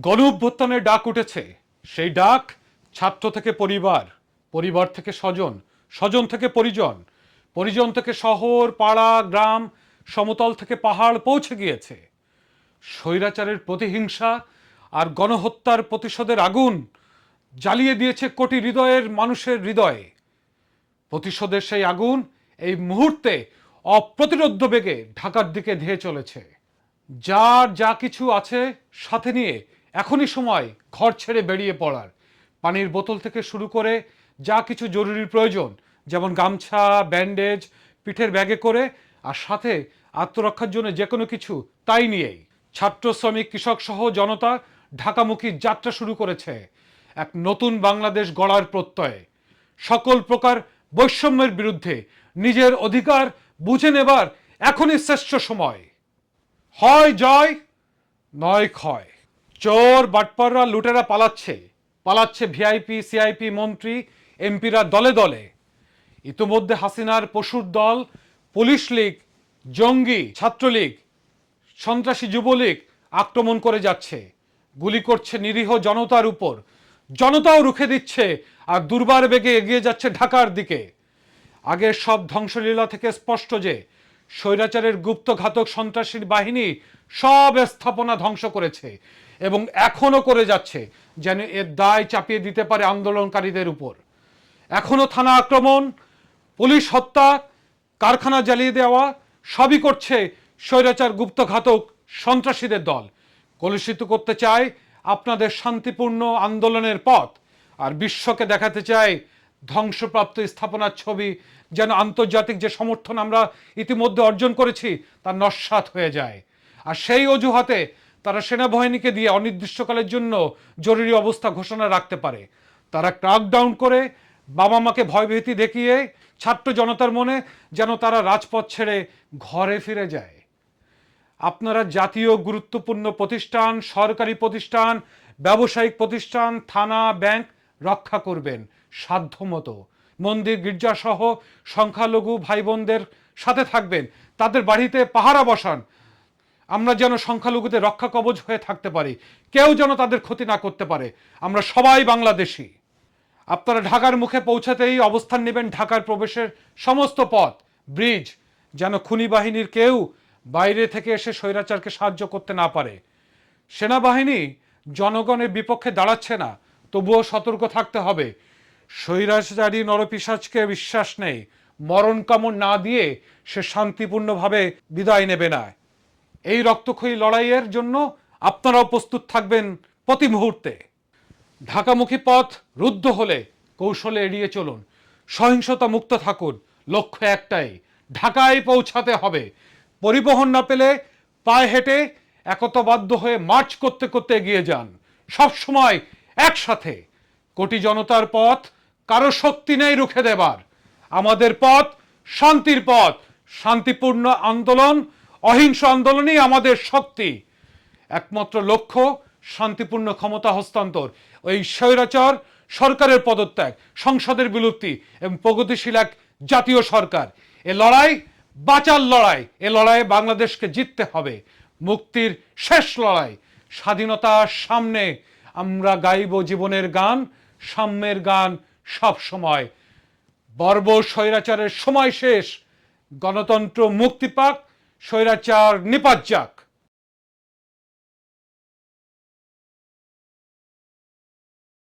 গণ অভ্যুত্থানের ডাক উঠেছে। সেই ডাক ছাত্র থেকে পরিবার পরিবার থেকে স্বজন স্বজন থেকে পরিজন পরিজন থেকে শহর, পাড়া, গ্রাম, সমতল থেকে পাহাড় পৌঁছে গিয়েছে। স্বৈরাচারের প্রতিহিংসা আর গণহত্যার প্রতিশোধের আগুন জ্বালিয়ে দিয়েছে কোটি হৃদয়ের মানুষের হৃদয়ে। প্রতিশোধের সেই আগুন এই মুহূর্তে অপ্রতিরোধ্য বেগে ঢাকার দিকে ধেয়ে চলেছে। যার যা কিছু আছে সাথে নিয়ে এখনই সময় ঘর ছেড়ে বেরিয়ে পড়ার। পানির বোতল থেকে শুরু করে যা কিছু জরুরি প্রয়োজন, যেমন গামছা, ব্যান্ডেজ, পিঠের ব্যাগে করে, আর সাথে আত্মরক্ষার জন্য যে কোনো কিছু, তাই নিয়েই। ছাত্র, শ্রমিক, কৃষক সহ জনতা ঢাকামুখী যাত্রা শুরু করেছে এক নতুন বাংলাদেশ গড়ার প্রত্যয়ে। সকল প্রকার বৈষম্যের বিরুদ্ধে নিজের অধিকার বুঝে নেবার এখনই শ্রেষ্ঠ সময়। হয় জয়, নয় ক্ষয়। চোর, বাটপাররা, লুটেরা পালাচ্ছে। পালাচ্ছে ভিআইপি, সিআইপি মন্ত্রী, এমপিরা দলে দলে। ইতোমধ্যে হাসিনার পশুর দল, পুলিশ লীগ, জঙ্গি, ছাত্রলীগ, সন্ত্রাসী যুবলীগ আক্রমণ করে যাচ্ছে। গুলি করছে নিরীহ জনতার উপর। জনতাও রুখে দিচ্ছে আর দুর্বার বেগে এগিয়ে যাচ্ছে ঢাকার দিকে। আগের সব ধ্বংসলীলা থেকে স্পষ্ট যে স্বৈরাচারের গুপ্ত ঘাতক সন্ত্রাসীর বাহিনী সব স্থাপনা ধ্বংস করেছে। এবং এখনও করে যাচ্ছে যেন এর দায় চাপিয়ে দিতে পারে আন্দোলনকারীদের উপর। এখনও থানা আক্রমণ, পুলিশ হত্যা, কারখানা জ্বালিয়ে দেওয়া, সবই করছে স্বৈরাচার গুপ্তঘাতক সন্ত্রাসীদের দল। কলুষিত করতে চায় আপনাদের শান্তিপূর্ণ আন্দোলনের পথ, আর বিশ্বকে দেখাতে চায় ধ্বংসপ্রাপ্ত স্থাপনার ছবি, যেন আন্তর্জাতিক যে সমর্থন আমরা ইতিমধ্যে অর্জন করেছি, তা নস্বাত হয়ে যায়। আর সেই অজুহাতে তারা সেনাবাহিনীকে দিয়ে অনির্দিষ্টকালের জন্য জরুরি অবস্থা ঘোষণা রাখতে পারে। তারা ক্রাকডাউন করে বাবা মাকে ভয়ভীতি দেখিয়ে ছাত্র জনতার মনে যেন তারা রাজপথ ছেড়ে ঘরে ফিরে যায়। আপনারা জাতীয় গুরুত্বপূর্ণ প্রতিষ্ঠান, সরকারি প্রতিষ্ঠান, ব্যবসায়িক প্রতিষ্ঠান, থানা, ব্যাংক রক্ষা করবেন সাধ্যমতো। মন্দির, গির্জাসহ সংখ্যালঘু ভাই বোনদের সাথে থাকবেন। তাদের বাড়িতে পাহারা বসান। আমরা যেন সংখ্যালঘুদের রক্ষা কবচ হয়ে থাকতে পারি। কেউ যেন তাদের ক্ষতি না করতে পারে। আমরা সবাই বাংলাদেশি। আপনারা ঢাকার মুখে পৌঁছাতেই অবস্থান নেবেন ঢাকার প্রবেশের সমস্ত পথ, ব্রিজ, যেন খুনি বাহিনীর কেউ বাইরে থেকে এসে স্বৈরাচারকে সাহায্য করতে না পারে। সেনাবাহিনী জনগণের বিপক্ষে দাঁড়াচ্ছে না, তবুও সতর্ক থাকতে হবে। স্বৈরাচারী নরপিসাজকে বিশ্বাস নেই। মরণ কামড় না দিয়ে সে শান্তিপূর্ণভাবে বিদায় নেবে না। এই রক্তক্ষয়ী লড়াইয়ের জন্য আপনারাও প্রস্তুত থাকবেন প্রতি মুহূর্তে। ঢাকামুখী পথ রুদ্ধ হলে কৌশলে এড়িয়ে চলুন। সহিংসতা মুক্ত থাকুন। লক্ষ্য একটাই, ঢাকায় পৌঁছাতে হবে। পরিবহন না পেলে পায়ে হেঁটে একতাবদ্ধ হয়ে মার্চ করতে করতে এগিয়ে যান। সব সময় একসাথে। কোটি জনতার পথ কারও শক্তি নেই রুখে দেবার। আমাদের পথ শান্তির পথ। শান্তিপূর্ণ আন্দোলন অহিংস আন্দোলনই আমাদের শক্তি। একমাত্র লক্ষ্য, শান্তিপূর্ণ ক্ষমতা হস্তান্তর। ওই স্বৈরাচার সরকারের পদত্যাগ, সংসদের বিলুপ্তি এবং প্রগতিশীল এক জাতীয় সরকার। এ লড়াই বাঁচার লড়াই, এ লড়াইয়ে বাংলাদেশকে জিততে হবে। মুক্তির শেষ লড়াই স্বাধীনতার সামনে। আমরা গাইব জীবনের গান, সাম্যের গান সব সময়। বর্ব স্বৈরাচারের সময় শেষ। গণতন্ত্র মুক্তি পাক স্বৈরাচার নিপাত যাক